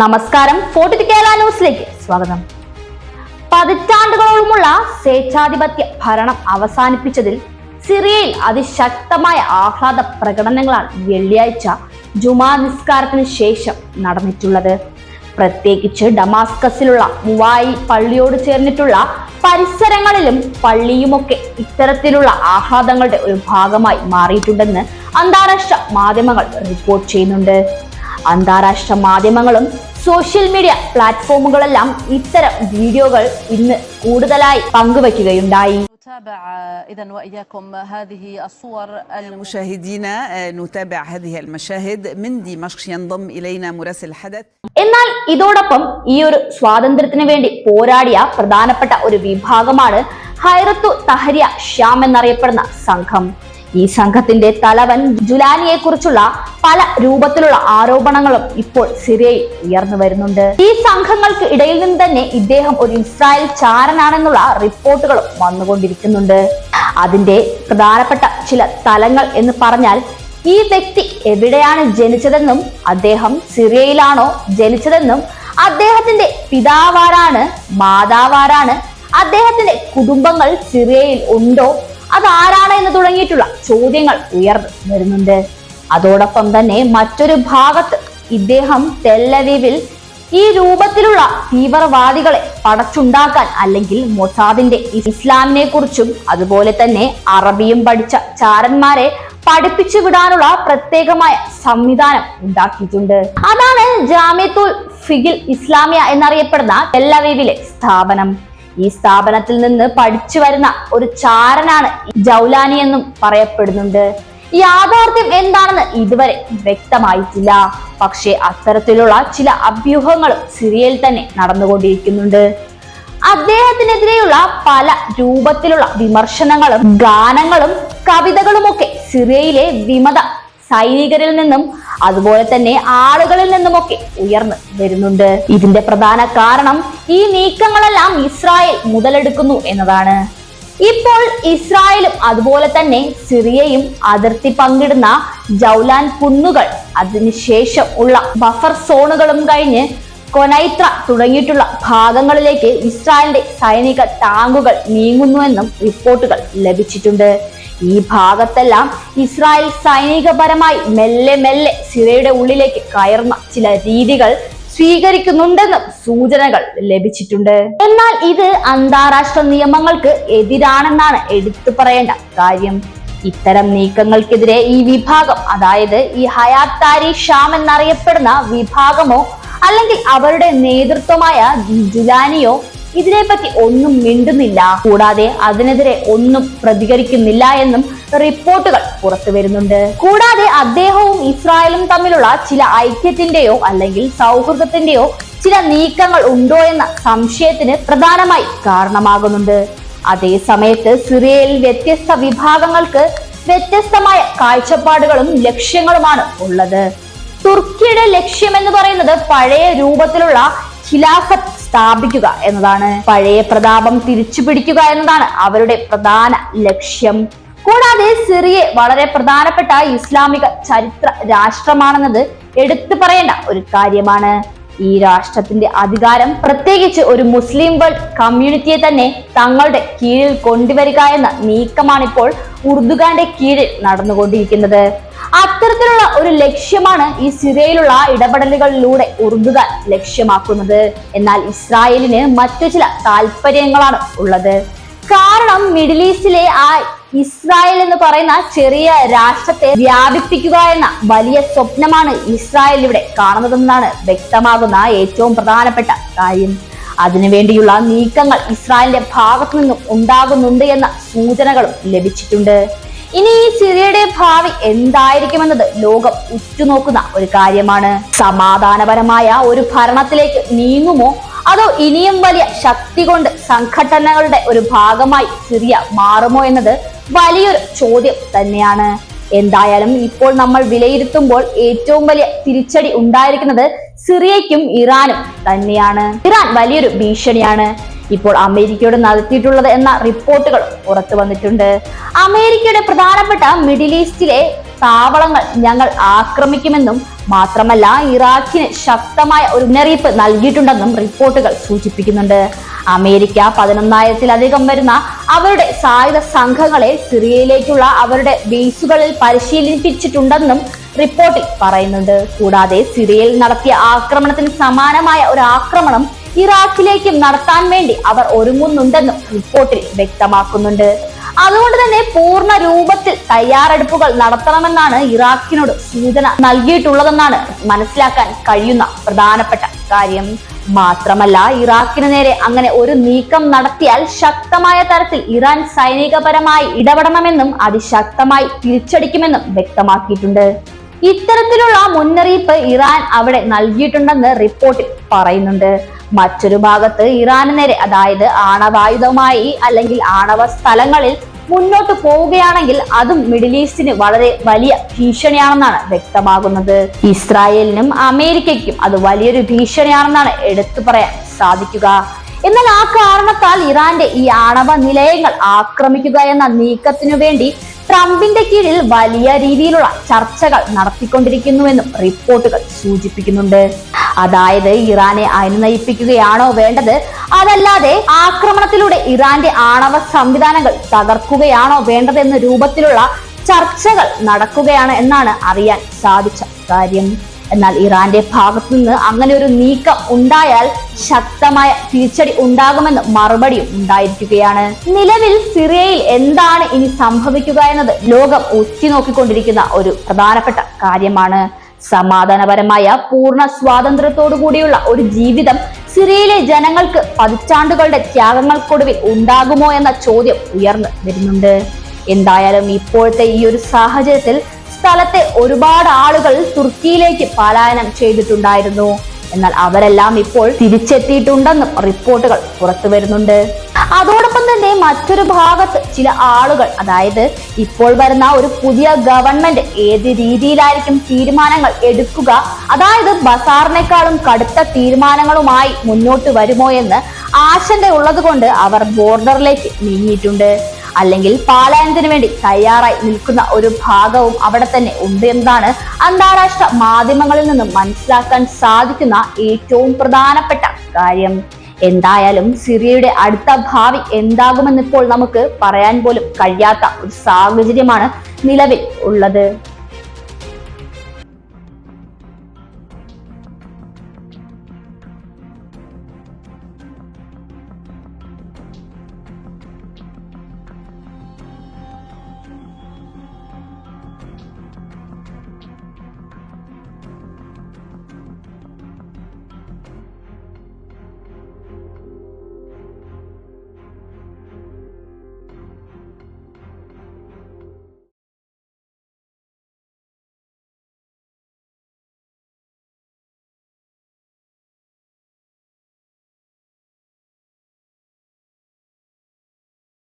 നമസ്കാരം. ഫോർട്ടി കേരള ന്യൂസിലേക്ക് സ്വാഗതം. പതിറ്റാണ്ടുകളോളമുള്ള സ്വേച്ഛാധിപത്യ ഭരണം അവസാനിപ്പിച്ചതിൽ സിറിയയിൽ അതിശക്തമായ ആഹ്ലാദ പ്രകടനങ്ങളാണ് വെള്ളിയാഴ്ച ജുമാ നിസ്കാരത്തിന് ശേഷം നടന്നിട്ടുള്ളത്. പ്രത്യേകിച്ച് ഡമാസ്കസിലുള്ള മുവായി പള്ളിയോട് ചേർന്നിട്ടുള്ള പരിസരങ്ങളിലും പള്ളിയുമൊക്കെ ഇത്തരത്തിലുള്ള ആഹ്ലാദങ്ങളുടെ ഒരു ഭാഗമായി മാറിയിട്ടുണ്ടെന്ന് അന്താരാഷ്ട്ര മാധ്യമങ്ങൾ റിപ്പോർട്ട് ചെയ്യുന്നുണ്ട്. അന്താരാഷ്ട്ര മാധ്യമങ്ങളും സോഷ്യൽ മീഡിയ പ്ലാറ്റ്ഫോമുകളെല്ലാം ഇത്തരം വീഡിയോകൾ ഇന്ന് കൂടുതലായി പങ്കുവയ്ക്കുകയുണ്ടായി نتابع اذا واياكم هذه الصور الم- مشاهدينا آه، نتابع هذه المشاهد من دمشق ينضم الينا مراسل الحدث എന്നാൽ ഇതോടൊപ്പം ഈ ഒരു സ്വാതന്ത്ര്യത്തിന് വേണ്ടി പോരാടിയ പ്രധാനപ്പെട്ട ഒരു വിഭാഗമാണ് ഹൈറത്തു തഹരിയ ഷ്യാം എന്നറിയപ്പെടുന്ന സംഘം ഈ സംഘത്തിന്റെ തലവൻ ജുലാനിയെ കുറിച്ചുള്ള പല രൂപത്തിലുള്ള ആരോപണങ്ങളും ഇപ്പോൾ സിറിയയിൽ ഉയർന്നു വരുന്നുണ്ട്. ഈ സംഘങ്ങൾക്ക് ഇടയിൽ നിന്ന് തന്നെ ഇദ്ദേഹം ഒരു ഇസ്രായേൽ ചാരനാണെന്നുള്ള റിപ്പോർട്ടുകളും വന്നുകൊണ്ടിരിക്കുന്നുണ്ട്. അതിന്റെ പ്രധാനപ്പെട്ട ചില തലങ്ങൾ എന്ന് പറഞ്ഞാൽ ഈ വ്യക്തി എവിടെയാണ് ജനിച്ചതെന്നും അദ്ദേഹം സിറിയയിലാണോ ജനിച്ചതെന്നും അദ്ദേഹത്തിന്റെ പിതാവാരാണ് മാതാവാരാണ് അദ്ദേഹത്തിന്റെ കുടുംബങ്ങൾ സിറിയയിൽ ഉണ്ടോ അതാരാണ് എന്ന് തുടങ്ങിയിട്ടുള്ള ചോദ്യങ്ങൾ ഉയർന്നു വരുന്നുണ്ട്. അതോടൊപ്പം തന്നെ മറ്റൊരു ഭാഗത്ത് ഇദ്ദേഹം തെല്ലവീവിൽ ഈ രൂപത്തിലുള്ള തീവ്രവാദികളെ പടച്ചുണ്ടാക്കാൻ അല്ലെങ്കിൽ മൊസാദിന്റെ ഇസ്ലാമിനെ കുറിച്ചും അതുപോലെ തന്നെ അറബിയും പഠിച്ച ചാരന്മാരെ പഠിപ്പിച്ചു വിടാനുള്ള പ്രത്യേകമായ സംവിധാനം ഉണ്ടാക്കിയിട്ടുണ്ട്. അതാണ് ജാമ്യത്തുൽ ഫിഗിൽ ഇസ്ലാമിയ എന്നറിയപ്പെടുന്ന തെല്ലവീവിലെ സ്ഥാപനം. ഈ സ്ഥാപനത്തിൽ നിന്ന് പഠിച്ചു വരുന്ന ഒരു ചാരനാണ് ജൗലാനി എന്നും പറയപ്പെടുന്നുണ്ട്. യാഥാർത്ഥ്യം എന്താണെന്ന് ഇതുവരെ വ്യക്തമായിട്ടില്ല. പക്ഷേ അത്തരത്തിലുള്ള ചില അഭ്യൂഹങ്ങളും സിറിയയിൽ തന്നെ നടന്നുകൊണ്ടിരിക്കുന്നുണ്ട്. അദ്ദേഹത്തിനെതിരെയുള്ള പല രൂപത്തിലുള്ള വിമർശനങ്ങളും ഗാനങ്ങളും കവിതകളുമൊക്കെ സിറിയയിലെ വിമത സൈനികരിൽ നിന്നും അതുപോലെ തന്നെ ആളുകളിൽ നിന്നുമൊക്കെ ഉയർന്നു വരുന്നുണ്ട്. ഇതിന്റെ പ്രധാന കാരണം ഈ നീക്കങ്ങളെല്ലാം ഇസ്രായേൽ മുതലെടുക്കുന്നു എന്നതാണ്. ഇപ്പോൾ ഇസ്രായേലും അതുപോലെ തന്നെ സിറിയയും അതിർത്തി പങ്കിടുന്ന ജൗലാൻ കുന്നുകൾ അതിനുശേഷം ഉള്ള ബഫർ സോണുകളും കഴിഞ്ഞ് കൊനൈത്ര തുടങ്ങിയിട്ടുള്ള ഭാഗങ്ങളിലേക്ക് ഇസ്രായേലിന്റെ സൈനിക ടാങ്കുകൾ നീങ്ങുന്നുവെന്നും റിപ്പോർട്ടുകൾ ലഭിച്ചിട്ടുണ്ട്. ഈ ഭാഗത്തെല്ലാം ഇസ്രായേൽ സൈനികപരമായി മെല്ലെ മെല്ലെ സിറയുടെ ഉള്ളിലേക്ക് കയറുന്ന ചില രീതികൾ സ്വീകരിക്കുന്നുണ്ടെന്നും സൂചനകൾ ലഭിച്ചിട്ടുണ്ട്. എന്നാൽ ഇത് അന്താരാഷ്ട്ര നിയമങ്ങൾക്ക് എതിരാണെന്നാണ് എടുത്തു പറയേണ്ട കാര്യം. ഇത്തരം നീക്കങ്ങൾക്കെതിരെ ഈ വിഭാഗം അതായത് ഈ ഹയാത് താരി ഷാം എന്നറിയപ്പെടുന്ന വിഭാഗമോ അല്ലെങ്കിൽ അവരുടെ നേതൃത്വമായ ജുലാനിയോ ഇതിനെപ്പറ്റി ഒന്നും മിണ്ടുന്നില്ല. കൂടാതെ അതിനെതിരെ ഒന്നും പ്രതികരിക്കുന്നില്ല എന്നും റിപ്പോർട്ടുകൾ പുറത്തു വരുന്നുണ്ട്. കൂടാതെ അദ്ദേഹവും ഇസ്രായേലും തമ്മിലുള്ള ചില ഐക്യത്തിന്റെയോ അല്ലെങ്കിൽ സൗഹൃദത്തിന്റെയോ ചില നീക്കങ്ങൾ ഉണ്ടോ എന്ന സംശയത്തിന് പ്രധാനമായി കാരണമാകുന്നുണ്ട്. അതേ സമയത്ത് സിറിയയിൽ വ്യത്യസ്ത വിഭാഗങ്ങൾക്ക് വ്യത്യസ്തമായ കാഴ്ചപ്പാടുകളും ലക്ഷ്യങ്ങളുമാണ് ഉള്ളത്. തുർക്കിയുടെ ലക്ഷ്യം എന്ന് പറയുന്നത് പഴയ രൂപത്തിലുള്ള ഖിലാഫത്ത് സ്ഥാപിക്കുക എന്നതാണ്. പഴയ പ്രതാപം തിരിച്ചു പിടിക്കുക എന്നതാണ് അവരുടെ പ്രധാന ലക്ഷ്യം. കൂടാതെ സിറിയ വളരെ പ്രധാനപ്പെട്ട ഇസ്ലാമിക ചരിത്ര രാഷ്ട്രമാണെന്നത് എടുത്തു പറയേണ്ട ഒരു കാര്യമാണ്. ഈ രാഷ്ട്രത്തിന്റെ അധികാരം പ്രത്യേകിച്ച് ഒരു മുസ്ലിം വേൾഡ് കമ്മ്യൂണിറ്റിയെ തന്നെ തങ്ങളുടെ കീഴിൽ കൊണ്ടുവരിക എന്ന നീക്കമാണ് ഇപ്പോൾ ഉറുദുഖാന്റെ കീഴിൽ നടന്നുകൊണ്ടിരിക്കുന്നത്. അത്തരത്തിലുള്ള ഒരു ലക്ഷ്യമാണ് ഈ സിറിയയിലുള്ള ഇടപെടലുകളിലൂടെ ഉറുദുകൾ ലക്ഷ്യമാക്കുന്നത്. എന്നാൽ ഇസ്രായേലിന് മറ്റു ചില താല്പര്യങ്ങളാണ് ഉള്ളത്. കാരണം മിഡിൽ ഈസ്റ്റിലെ ആ ഇസ്രായേൽ എന്ന് പറയുന്ന ചെറിയ രാഷ്ട്രത്തെ വ്യാപിപ്പിക്കുക എന്ന വലിയ സ്വപ്നമാണ് ഇസ്രായേൽ ഇവിടെ കാണുന്നതെന്നാണ് വ്യക്തമാകുന്ന ഏറ്റവും പ്രധാനപ്പെട്ട കാര്യം. അതിനുവേണ്ടിയുള്ള നീക്കങ്ങൾ ഇസ്രായേലിന്റെ ഭാഗത്തു നിന്നും ഉണ്ടാകുന്നുണ്ട് എന്ന സൂചനകളും ലഭിച്ചിട്ടുണ്ട്. ഇനി ഈ സിറിയയുടെ ഭാവി എന്തായിരിക്കുമെന്നത് ലോകം ഉറ്റുനോക്കുന്ന ഒരു കാര്യമാണ്. സമാധാനപരമായ ഒരു ഭരണത്തിലേക്ക് നീങ്ങുമോ? അതോ ഇനിയും വലിയ ശക്തി കൊണ്ട് സംഘടനകളുടെ ഒരു ഭാഗമായി സിറിയ മാറുമോ എന്നത് വലിയൊരു ചോദ്യം തന്നെയാണ്. എന്തായാലും ഇപ്പോൾ നമ്മൾ വിലയിരുത്തുമ്പോൾ ഏറ്റവും വലിയ തിരിച്ചടി ഉണ്ടായിരിക്കുന്നത് സിറിയയ്ക്കും ഇറാനും തന്നെയാണ്. ഇറാൻ വലിയൊരു ഭീഷണിയാണ്. ഇപ്പോൾ അമേരിക്കയോട് നടത്തിയിട്ടുള്ളത് എന്ന റിപ്പോർട്ടുകൾ പുറത്തു വന്നിട്ടുണ്ട്. അമേരിക്കയുടെ പ്രധാനപ്പെട്ട മിഡിൽ ഈസ്റ്റിലെ താവളങ്ങൾ ഞങ്ങൾ ആക്രമിക്കുമെന്നും മാത്രമല്ല ഇറാഖിന് ശക്തമായ ഒരു മുന്നറിയിപ്പ് നൽകിയിട്ടുണ്ടെന്നും റിപ്പോർട്ടുകൾ സൂചിപ്പിക്കുന്നുണ്ട്. അമേരിക്ക പതിനൊന്നായിരത്തിലധികം വരുന്ന അവരുടെ സായുധ സംഘങ്ങളെ സിറിയയിലേക്കുള്ള അവരുടെ ബേസുകളിൽ പരിശീലിപ്പിച്ചിട്ടുണ്ടെന്നും റിപ്പോർട്ടിൽ പറയുന്നുണ്ട്. കൂടാതെ സിറിയയിൽ നടത്തിയ ആക്രമണത്തിന് സമാനമായ ഒരു ആക്രമണം ഇറാഖിലേക്കും നടത്താൻ വേണ്ടി അവർ ഒരുങ്ങുന്നുണ്ടെന്നും റിപ്പോർട്ടിൽ വ്യക്തമാക്കുന്നുണ്ട്. അതുകൊണ്ട് തന്നെ പൂർണ രൂപത്തിൽ തയ്യാറെടുപ്പുകൾ നടത്തണമെന്നാണ് ഇറാഖിനോട് സൂചന നൽകിയിട്ടുള്ളതെന്നാണ് മനസ്സിലാക്കാൻ കഴിയുന്ന പ്രധാനപ്പെട്ട കാര്യം. മാത്രമല്ല ഇറാഖിന് നേരെ അങ്ങനെ ഒരു നീക്കം നടത്തിയാൽ ശക്തമായ തരത്തിൽ ഇറാൻ സൈനികപരമായി ഇടപെടണമെന്നും അതിശക്തമായി തിരിച്ചടിക്കുമെന്നും വ്യക്തമാക്കിയിട്ടുണ്ട്. ഇത്തരത്തിലുള്ള മുന്നറിയിപ്പ് ഇറാൻ അവിടെ നൽകിയിട്ടുണ്ടെന്ന് റിപ്പോർട്ടിൽ പറയുന്നുണ്ട്. മറ്റൊരു ഭാഗത്ത് ഇറാന് നേരെ അതായത് ആണവായുധമായി അല്ലെങ്കിൽ ആണവ സ്ഥലങ്ങളിൽ മുന്നോട്ട് പോവുകയാണെങ്കിൽ അതും മിഡിൽ ഈസ്റ്റിന് വളരെ വലിയ ഭീഷണിയാണെന്നാണ് വ്യക്തമാകുന്നത്. ഇസ്രായേലിനും അമേരിക്കയ്ക്കും അത് വലിയൊരു ഭീഷണിയാണെന്നാണ് എടുത്തു പറയാൻ സാധിക്കുക. എന്നാൽ ആ കാരണത്താൽ ഇറാന്റെ ഈ ആണവ നിലയങ്ങൾ ആക്രമിക്കുക എന്ന നീക്കത്തിനു വേണ്ടി ട്രംപിന്റെ കീഴിൽ വലിയ രീതിയിലുള്ള ചർച്ചകൾ നടത്തിക്കൊണ്ടിരിക്കുന്നുവെന്നും റിപ്പോർട്ടുകൾ സൂചിപ്പിക്കുന്നുണ്ട്. അതായത് ഇറാനെ അനുനയിപ്പിക്കുകയാണോ വേണ്ടത്? അതല്ലാതെ ആക്രമണത്തിലൂടെ ഇറാന്റെ ആണവ സംവിധാനങ്ങൾ തകർക്കുകയാണോ വേണ്ടത് എന്ന രൂപത്തിലുള്ള ചർച്ചകൾ നടക്കുകയാണ് എന്നാണ് അറിയാൻ സാധിച്ച കാര്യം. എന്നാൽ ഇറാന്റെ ഭാഗത്തു നിന്ന് അങ്ങനെ ഒരു നീക്കം ഉണ്ടായാൽ ശക്തമായ തിരിച്ചടി ഉണ്ടാകുമെന്ന് മറുപടിയും ഉണ്ടായിരിക്കുകയാണ്. നിലവിൽ സിറിയയിൽ എന്താണ് ഇനി സംഭവിക്കുക എന്നത് ലോകം ഉറ്റുനോക്കിക്കൊണ്ടിരിക്കുന്ന ഒരു പ്രധാനപ്പെട്ട കാര്യമാണ്. സമാധാനപരമായ പൂർണ സ്വാതന്ത്ര്യത്തോടു കൂടിയുള്ള ഒരു ജീവിതം സിറിയയിലെ ജനങ്ങൾക്ക് പതിറ്റാണ്ടുകളുടെ ത്യാഗങ്ങൾക്കൊടുവിൽ ഉണ്ടാകുമോ എന്ന ചോദ്യം ഉയർന്നു വരുന്നുണ്ട്. എന്തായാലും ഇപ്പോഴത്തെ ഈ ഒരു സാഹചര്യത്തിൽ സ്ഥലത്തെ ഒരുപാട് ആളുകൾ തുർക്കിയിലേക്ക് പലായനം ചെയ്തിട്ടുണ്ടായിരുന്നു. എന്നാൽ അവരെല്ലാം ഇപ്പോൾ തിരിച്ചെത്തിയിട്ടുണ്ടെന്നും റിപ്പോർട്ടുകൾ പുറത്തു വരുന്നുണ്ട്. അതോടൊപ്പം തന്നെ മറ്റൊരു ഭാഗത്ത് ചില ആളുകൾ അതായത് ഇപ്പോൾ വരുന്ന ഒരു പുതിയ ഗവൺമെന്റ് ഏത് രീതിയിലായിരിക്കും തീരുമാനങ്ങൾ എടുക്കുക അതായത് ബസാറിനേക്കാളും കടുത്ത തീരുമാനങ്ങളുമായി മുന്നോട്ട് വരുമോ എന്ന് ആശങ്ക ഉള്ളത് കൊണ്ട് അവർ ബോർഡറിലേക്ക് നീങ്ങിയിട്ടുണ്ട്. അല്ലെങ്കിൽ പാലായനത്തിന് വേണ്ടി തയ്യാറായി നിൽക്കുന്ന ഒരു ഭാഗവും അവിടെ തന്നെ ഉണ്ട് എന്നതാണ് അന്താരാഷ്ട്ര മാധ്യമങ്ങളിൽ നിന്നും മനസ്സിലാക്കാൻ സാധിക്കുന്ന ഏറ്റവും പ്രധാനപ്പെട്ട കാര്യം. എന്തായാലും സിറിയയുടെ അടുത്ത ഭാവി എന്താകുമെന്നിപ്പോൾ നമുക്ക് പറയാൻ പോലും കഴിയാത്ത ഒരു സാഹചര്യമാണ് നിലവിൽ ഉള്ളത്.